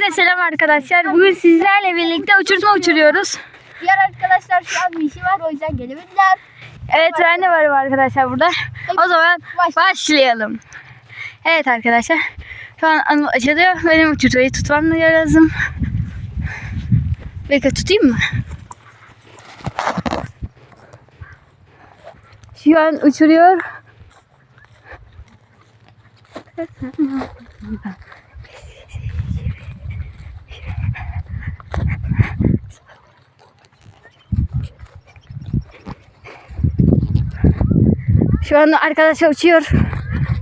Hepinize selam arkadaşlar. Bugün sizlerle birlikte uçurtma uçuruyoruz. Diğer arkadaşlar şu an bir işi var o yüzden gelebilirler. Evet ben de varım arkadaşlar burada. O zaman başlayalım. Evet arkadaşlar. Şu an anım açılıyor. Benim uçurtmayı tutmam lazım. Bekle tutayım mı? Şu an uçuruyor. Şu anda arkadaşlar uçuyor.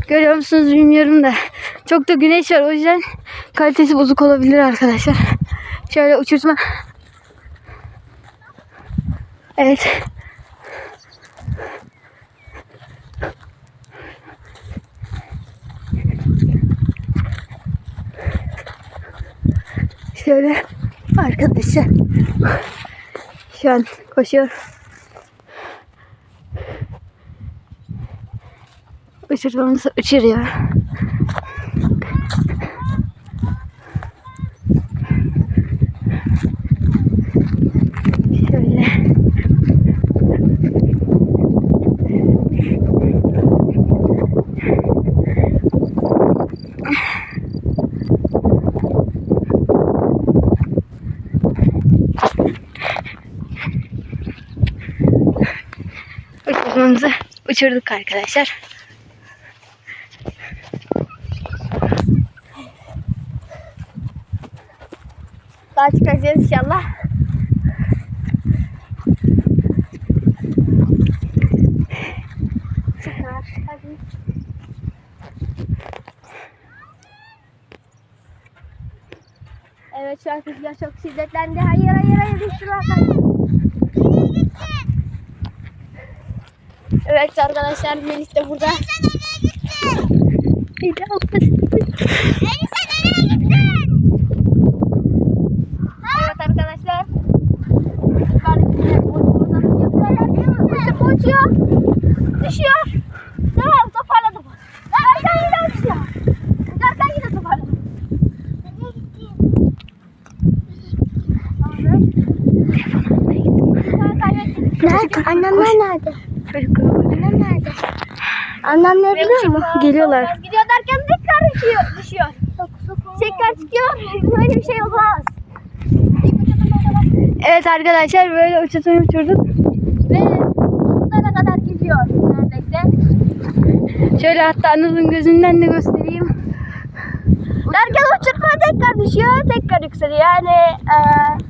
Görüyor musunuz bilmiyorum da. Çok da güneş var o yüzden kalitesi bozuk olabilir arkadaşlar. Şöyle uçurtma. Evet. Şöyle arkadaşlar. Şu an koşuyor. Şöyle. Uçurmamızı uçurduk arkadaşlar. Daha çıkacağız inşallah. Evet şu an rüzgar çok şiddetlendi. Hayır hayır hayır düştü. Evet arkadaşlar Melis de burada. Evet Uçup uçuyor. Düşüyor. Tamam toparladım. Derken yine uçuyor. Derken yine toparladım. Nerede? Annemler nerede? Annem nerede? Annemler biliyor mu? Geliyorlar. Gidiyor derken tekrar düşüyor. düşüyor. Tekrar çıkıyor. Böyle bir şey olmaz. Evet arkadaşlar böyle uçurtmayı uçurduk. Şöyle hatta Anıl'ın gözünden de göstereyim. Derken uçurtma tekrar düşüyor, tekrar yükseliyor. Yani e,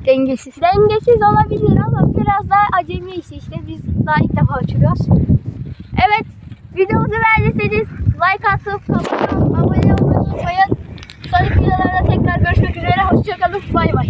Dengesiz. dengesiz olabilir ama biraz daha acemi işi işte. Biz daha ilk defa uçuruyoruz. Evet, videomuzu beğendiyseniz like atıp abone, abone olmayı unutmayın. Sonraki videolarda tekrar görüşmek üzere. Hoşçakalın. Bay bay.